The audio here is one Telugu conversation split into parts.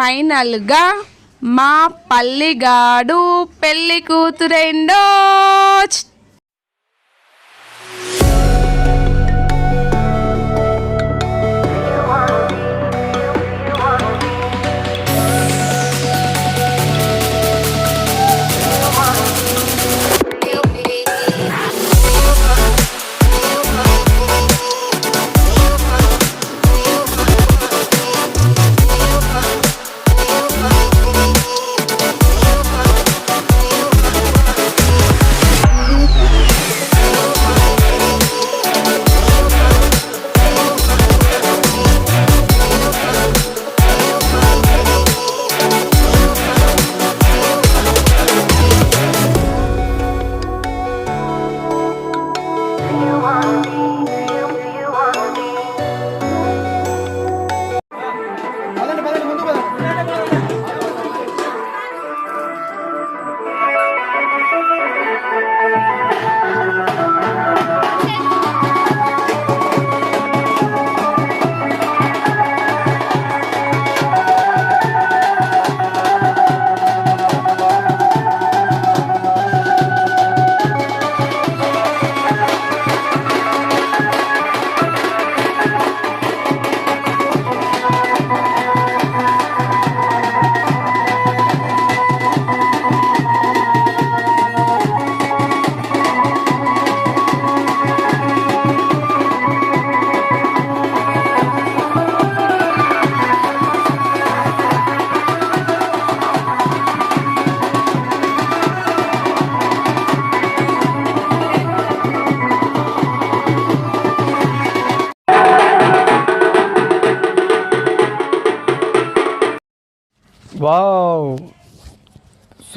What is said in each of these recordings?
ఫైనల్గా మా పల్లిగాడు పెళ్ళి కూతురైండో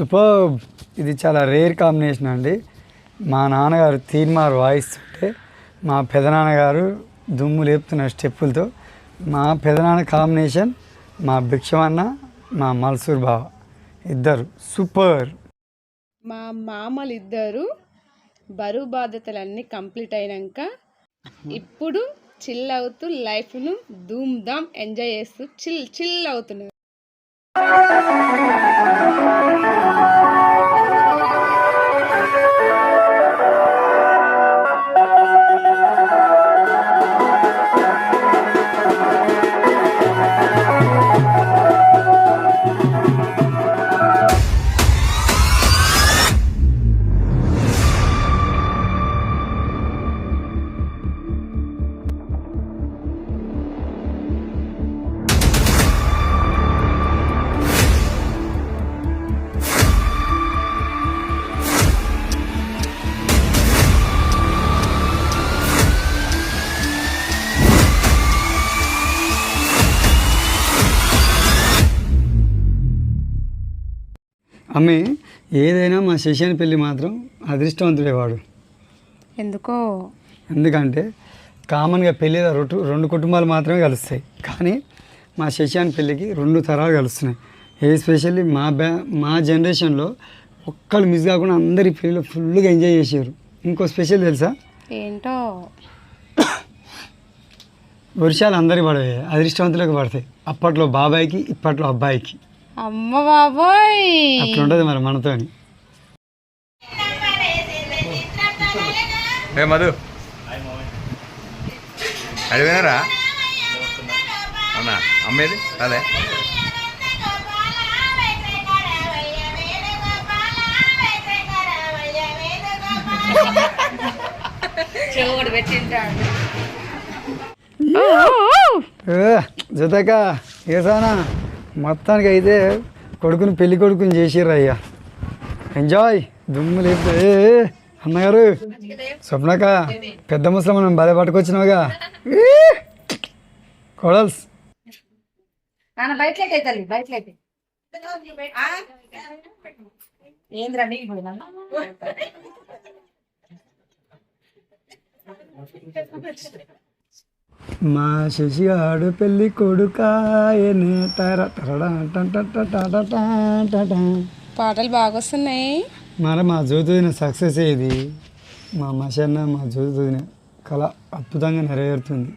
సూపర్ ఇది చాలా రేర్ కాంబినేషన్ అండి. మా నాన్నగారు తీన్మార్ వాయిస్ ఉంటే మా పెదనాన్నగారు దుమ్ము లేపుతున్న స్టెప్పులతో మా పెదనాన్న కాంబినేషన్ మా భిక్షమన్న మా మల్సూర్ బావ ఇద్దరు సూపర్ మా మామలు ఇద్దరు బరువు బాధ్యతలన్నీ కంప్లీట్ అయినాక ఇప్పుడు చిల్ అవుతూ లైఫ్ను ధూమ్ ధామ్ ఎంజాయ్ చేస్తూ చిల్ చిల్ అవుతున్నారు. అమ్మి ఏదైనా మా శశాని పెళ్ళి మాత్రం అదృష్టవంతుడే వాడు. ఎందుకో? ఎందుకంటే కామన్గా పెళ్ళి రెండు రెండు కుటుంబాలు మాత్రమే కలుస్తాయి. కానీ మా శశాన్ పెళ్ళికి రెండు తరాలు కలుస్తున్నాయి. ఎస్పెషల్లీ మా బ్యా మా జనరేషన్లో ఒక్కళ్ళు మిస్ కాకుండా అందరి పెళ్ళిలో ఫుల్గా ఎంజాయ్ చేసారు. ఇంకో స్పెషల్ తెలుసా? ఏంటో? వర్షాలు అందరి పడతాయి అదృష్టవంతులకు పడతాయి. అప్పట్లో బాబాయ్కి ఇప్పట్లో అబ్బాయికి. అమ్మ బాబోయ్. అట్లుంటుంది మరి మనతోని. ఏ మధు? అడిగినారా అవునా? అమ్మేది? అదే జతక ఏసానా? మొత్తానికి అయితే కొడుకుని పెళ్ళి కొడుకుని చేసిర్రు అయ్యా. ఎంజాయ్ దుమ్ము లేపే అన్నగారు స్వప్నక పెద్ద ముసలి మనం భలే పట్టుకొచ్చినావుగా. కొడల్స్. ఏంద్రండి మా శశిగాడు పెళ్ళి కొడుకాయనే. పాటలు బాగా వస్తున్నాయి మరి మా జ్యోతిదిన సక్సెస్ అయ్యేది మా మషన్న మా జ్యోతిదిన కళ అద్భుతంగా నెరవేరుతుంది.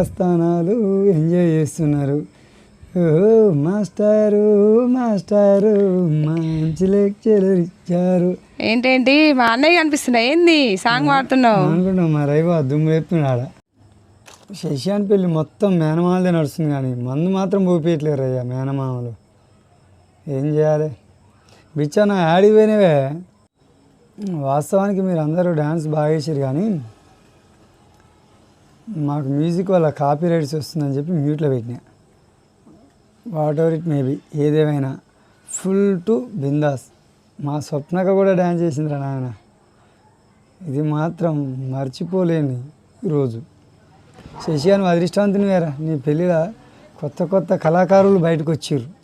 మంగళస్థానాలు ఎంజాయ్ చేస్తున్నారు. మాస్టారు మాస్టారు మంచి లెక్చరర్ ఇచ్చారు. ఏంటేంటి? మా అన్నయ్య కనిపిస్తున్నా ఏంది? సాంగ్ పాడుతున్నావు అనుకుంటాం మా రైవ దుమ్ము చెప్తున్నాడు శశాన్ పెళ్ళి మొత్తం మేనమామలదే నడుస్తుంది కానీ మందు మాత్రం పోపేయట్లేరు అయ్యా మేనమామలు. ఏం చేయాలి? బిచ్చా నా ఆడిపోయినవే వాస్తవానికి మీరు అందరూ డ్యాన్స్ బాగా వేసారు కానీ మాకు మ్యూజిక్ వల్ల కాపీ రైట్స్ వస్తుందని చెప్పి మ్యూట్లో పెట్టినా. వాట్ ఎవర్ ఇట్ మేబీ ఏదేమైనా. ఫుల్ టు బిందాస్. మా స్వప్నక కూడా డ్యాన్స్ చేసిందిరా నాయన. ఇది మాత్రం మర్చిపోలేని రోజు. శశియాను అదృష్టవంతుని వేరా నీ పెళ్ళిలో కొత్త కొత్త కళాకారులు బయటకు వచ్చారు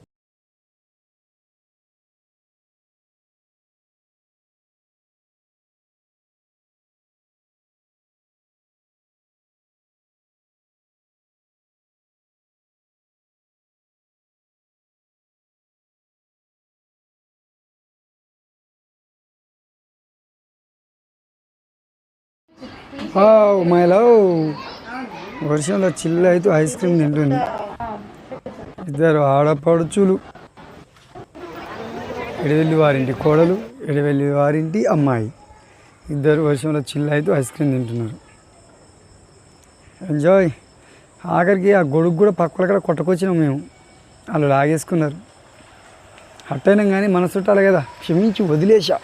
మై లవ్. వర్షంలో చిల్లు అయితే ఐస్ క్రీమ్ తింటుంది. ఇద్దరు ఆడపడుచులు. ఎడవెల్లి వారింటి కోడలు ఎడవెల్లి వారింటి అమ్మాయి. ఇద్దరు వర్షంలో చిల్లు అయితే ఐస్ క్రీమ్ తింటున్నారు. ఎంజాయ్. ఆఖరికి ఆ గొడుగు కూడా పక్కన కొట్టకొచ్చినాం మేము. వాళ్ళు లాగేసుకున్నారు. అట్టైనా కానీ మన చుట్టాలి కదా. క్షమించి వదిలేసా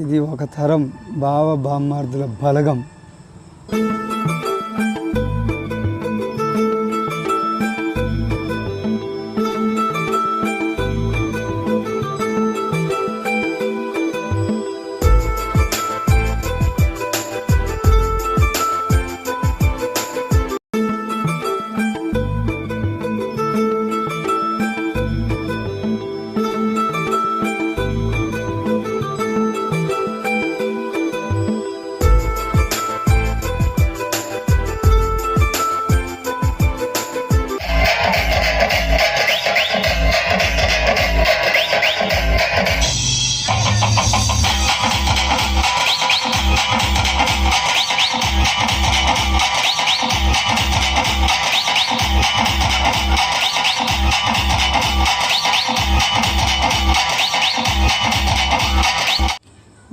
ఇది ఒక తరం బావ బామ్మార్దుల బలగం.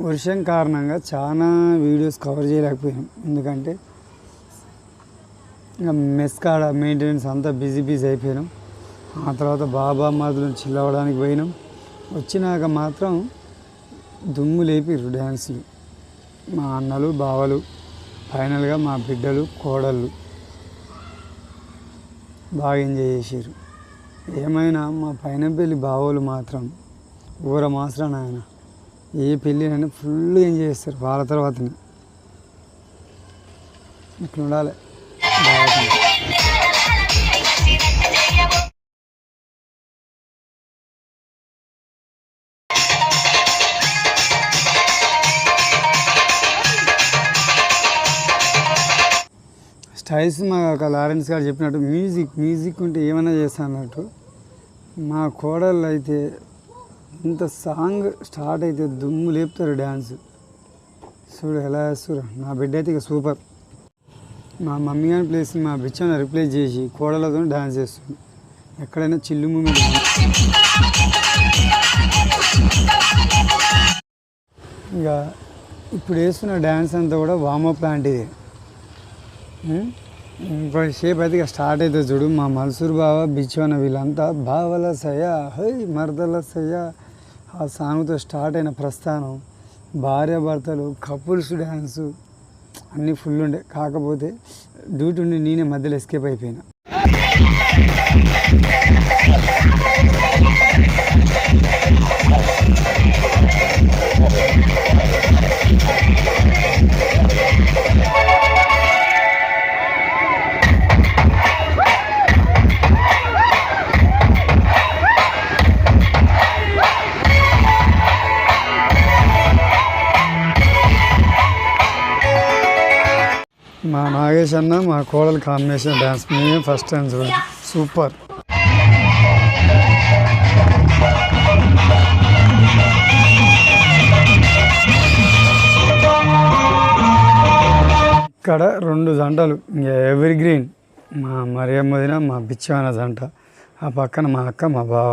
వర్షం కారణంగా చాలా వీడియోస్ కవర్ చేయలేకపోయాం. ఎందుకంటే ఇంకా మెస్ కాడ మెయింటెనెన్స్ అంతా బిజీ బిజీ అయిపోయినాం. ఆ తర్వాత బాబా మాత్రం చిల్లవడానికి పోయినాం. వచ్చినాక మాత్రం దుమ్ము లేపిర్రు డ్యాన్సులు మా అన్నలు బావలు ఫైనల్గా మా బిడ్డలు కోడళ్ళు బాగా ఎంజాయ్ చేసారు ఏమైనా మా పైన పెళ్ళి బావోలు మాత్రం ఊర మాసరా నాయన. ఏ పెళ్ళినైనా ఫుల్ ఎంజాయ్ చేస్తారు వాళ్ళ తర్వాతనే. ఇట్లా ఉండాలి. స్టైల్స్ మా ఒక లారెన్స్ గారు చెప్పినట్టు మ్యూజిక్ మ్యూజిక్ ఉంటే ఏమైనా చేస్తా అన్నట్టు. మా కోడళ్ళు అయితే ఇంత సాంగ్ స్టార్ట్ అయితే దుమ్ము లేపుతారు డ్యాన్స్. చూడు ఎలా వేస్తారు నా బిడ్డ అయితే ఇక సూపర్. మా మమ్మీ గారి ప్లేస్ మా బిచ్చని రిప్లేస్ చేసి కోడలతో డ్యాన్స్ చేస్తుంది. ఎక్కడైనా చిల్లు మూమెంట్ ఇక ఇప్పుడు వేస్తున్న డ్యాన్స్ అంతా కూడా వామప్ లాంటిది ఇప్పుడు షేప్ అయితే ఇక స్టార్ట్ అవుతుంది చూడు. మా మల్సూర్ బావ బిచ్చోన వీళ్ళంతా బావల సయ హై మరదల సయ ఆ సాంగ్తో స్టార్ట్ అయిన ప్రస్థానం భార్యాభర్తలు కపుల్స్ డ్యాన్సు అన్నీ ఫుల్ ఉండే. కాకపోతే డ్యూటీ ఉండి నేనే మధ్యలో ఎస్కేప్ అయిపోయినా. నాగేష్ అన్న మా కోడలు కాంబినేషన్ డ్యాన్స్ మేమే ఫస్ట్ టైం చూడండి సూపర్. ఇక్కడ రెండు జంటలు ఇంకా గ్రీన్ మా మరియమ్మ వదిన మా బిచ్చమైన జంట. ఆ పక్కన మా అక్క మా బావ.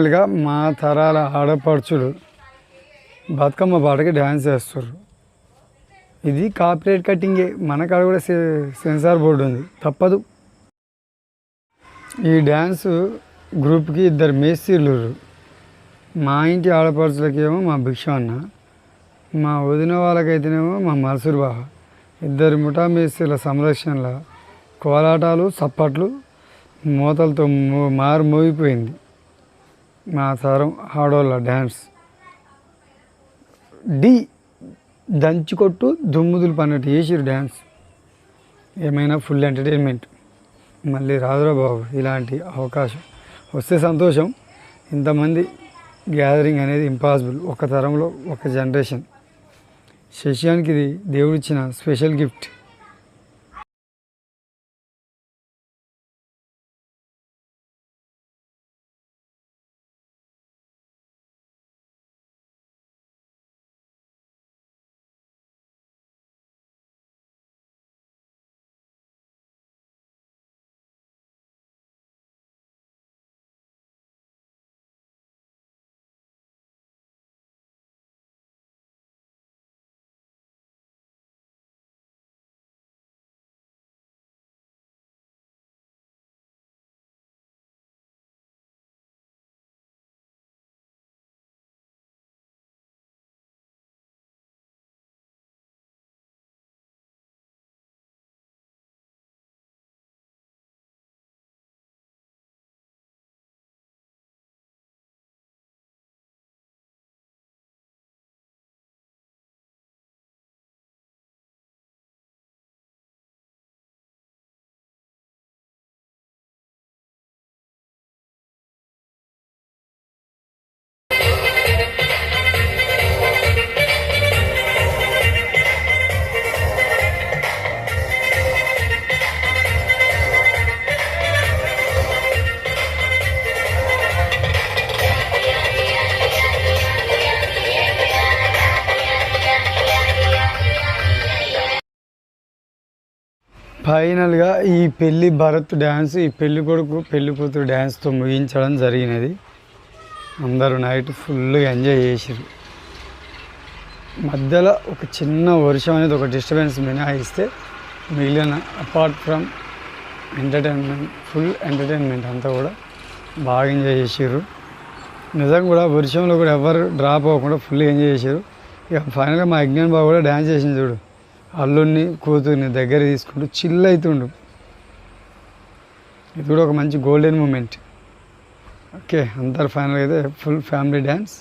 ఫైనల్గా మా తరాల ఆడపడుచులు బతుకమ్మ పాటకి డ్యాన్స్ చేస్తారు ఇది కాపీరేట్ కట్టింగే. మన కాడ కూడా సె- సెన్సార్ బోర్డు ఉంది. తప్పదు. ఈ డ్యాన్స్ గ్రూప్కి ఇద్దరు మేస్త్రీలు మా ఇంటి ఆడపడుచులకేమో మా భిక్ష అన్న మా వదిన వాళ్ళకైతేనేమో మా మల్సూర్ బావ. ఇద్దరు ముఠా మేస్త్రీల సంరక్షణలో కోలాటాలు చప్పట్లు మూతలతో మారు మోగిపోయింది. మా తరం ఆడోళ్ళ డ్యాన్స్. డి దంచుకొట్టు దుమ్ముదులు పన్నట్టు చేసిరు డ్యాన్స్. ఏమైనా ఫుల్ ఎంటర్టైన్మెంట్. మళ్ళీ రాదురా బాబు ఇలాంటి అవకాశం. వస్తే సంతోషం. ఇంతమంది గ్యాదరింగ్ అనేది ఇంపాసిబుల్. ఒక తరంలో ఒక జనరేషన్. శశానికి ఇది దేవుడిచ్చిన స్పెషల్ గిఫ్ట్. ఫైనల్గా ఈ పెళ్ళి భరత్ డ్యాన్స్ ఈ పెళ్ళి కొడుకు పెళ్ళి కూతురు డ్యాన్స్తో ముగించడం జరిగినది. అందరూ నైట్ ఫుల్గా ఎంజాయ్ చేసారు మధ్యలో ఒక చిన్న వర్షం అనేది ఒక డిస్టర్బెన్స్ మినహాయిస్తే మిగిలిన apart from entertainment full entertainment అంతా కూడా బాగా ఎంజాయ్ చేసారు నిజంగా కూడా వర్షంలో కూడా ఎవరు డ్రాప్ అవ్వకుండా ఫుల్ ఎంజాయ్ చేశారు ఇక ఫైనల్గా మా యజ్ఞాన్ బాబు కూడా డ్యాన్స్ చేసింది చూడు. అల్లుడిని కూతుర్ని దగ్గర తీసుకుంటూ చిల్ అవుతుండు ఇది కూడా ఒక మంచి గోల్డెన్ మూమెంట్ ఓకే అందరు ఫైనల్గా అయితే ఫుల్ ఫ్యామిలీ డ్యాన్స్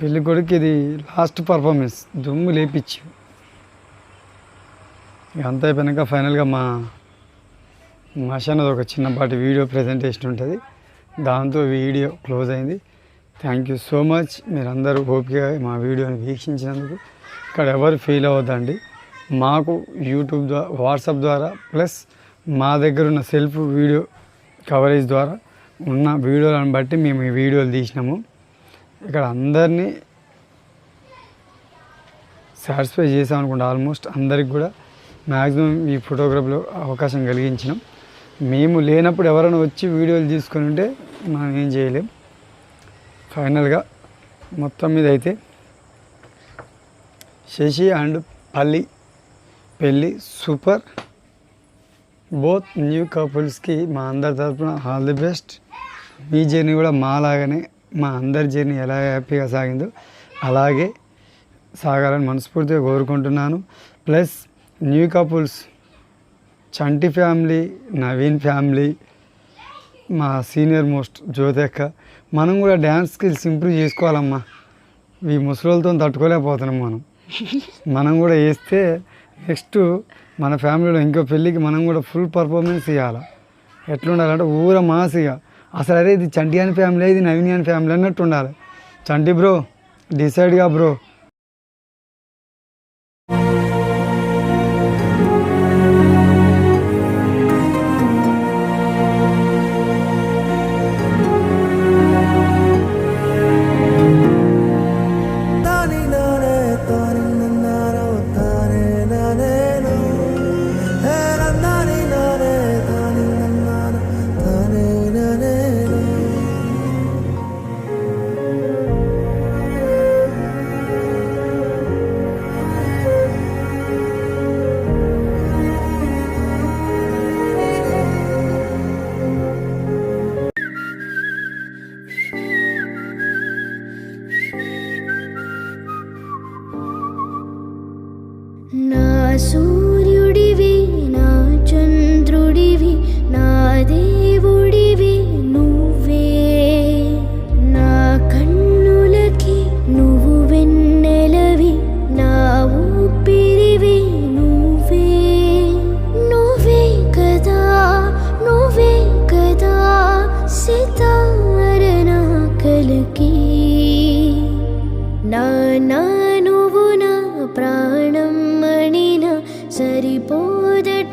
పెళ్ళి కొడుకు ఇది లాస్ట్ పర్ఫార్మెన్స్ దుమ్ము లేపించి. ఇక అంతా అయిపోయాక ఫైనల్గా మా మషానది ఒక చిన్నపాటి వీడియో ప్రజెంటేషన్ ఉంటుంది. దాంతో వీడియో క్లోజ్ అయింది. థ్యాంక్ యూ సో మచ్ మీరందరూ ఓపికగా మా వీడియోని వీక్షించినందుకు ఇక్కడ ఎవరు ఫీల్ అవ్వద్దండి. మాకు యూట్యూబ్ ద్వారా వాట్సాప్ ద్వారా ప్లస్ మా దగ్గర ఉన్న సెల్ఫ్ వీడియో కవరేజ్ ద్వారా ఉన్న వీడియోలను బట్టి మేము ఈ వీడియోలు తీసినాము. ఇక్కడ అందరినీ సాటిస్ఫై చేసాం అనుకుంటా. ఆల్మోస్ట్ అందరికి కూడా మ్యాక్సిమం ఈ ఫోటోగ్రఫీలో అవకాశం కలిగించినాం. మేము లేనప్పుడు ఎవరైనా వచ్చి వీడియోలు తీసుకొని ఉంటే మనం ఏం చేయలేం. ఫైనల్గా మొత్తం మీద అయితే శశి అండ్ పల్లి పెళ్ళి సూపర్. బోత్ న్యూ కపుల్స్కి మా అందరి తరపున ఆల్ ది బెస్ట్ మీ జర్నీ కూడా మాలాగానే మా అందరి జర్నీ ఎలా హ్యాపీగా సాగిందో అలాగే సాగాలని మనస్ఫూర్తిగా కోరుకుంటున్నాను. Plus new couples Chanti family Naveen family మా సీనియర్ మోస్ట్ జ్యోతక్క మనం కూడా డ్యాన్స్ స్కిల్స్ ఇంప్రూవ్ చేసుకోవాలమ్మా. ఈ ముసలితో తట్టుకోలేకపోతున్నాం మనం. మనం కూడా వేస్తే నెక్స్ట్ మన ఫ్యామిలీలో ఇంకో పెళ్ళికి మనం కూడా ఫుల్ పర్ఫార్మెన్స్ ఇవ్వాలి ఎట్లుండాలంటే ఊర మాస్ ఇక. అసలు అరే ఇది చంటి అని ఫ్యామిలీ ఇది నవీన్ అని ఫ్యామిలీ అన్నట్టు ఉండాలి. చంటి బ్రో డిసైడ్గా బ్రో నా నువ్వు నా ప్రాణం మణిన సరిపోదట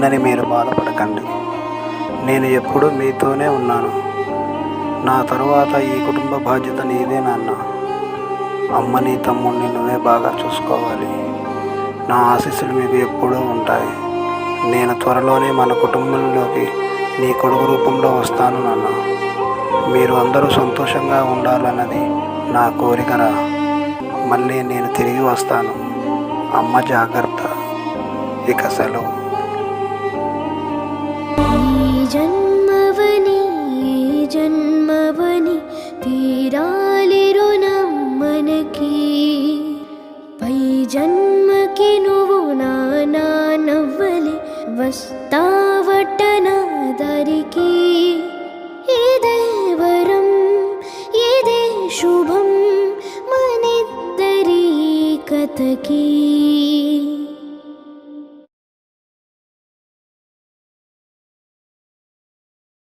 లేనని మీరు బాధపడకండి. నేను ఎప్పుడూ మీతోనే ఉన్నాను. నా తరువాత ఈ కుటుంబ బాధ్యత నీదే నాన్న. అమ్మని తమ్ముడిని నువ్వే బాగా చూసుకోవాలి. నా ఆశీస్సులు మీకు ఎప్పుడూ ఉంటాయి. నేను త్వరలోనే మన కుటుంబంలోకి నీ కొడుకు రూపంలో వస్తాను నాన్న. మీరు అందరూ సంతోషంగా ఉండాలన్నది నా కోరికరా మళ్ళీ నేను తిరిగి వస్తాను. అమ్మ జాగ్రత్త. ఇక సెలవు. जन्मवनि जन्मवनि तीररु पै जन्म जन्मके नवले वस्तावटना तरिकी एवरं शुभं मने कथकी।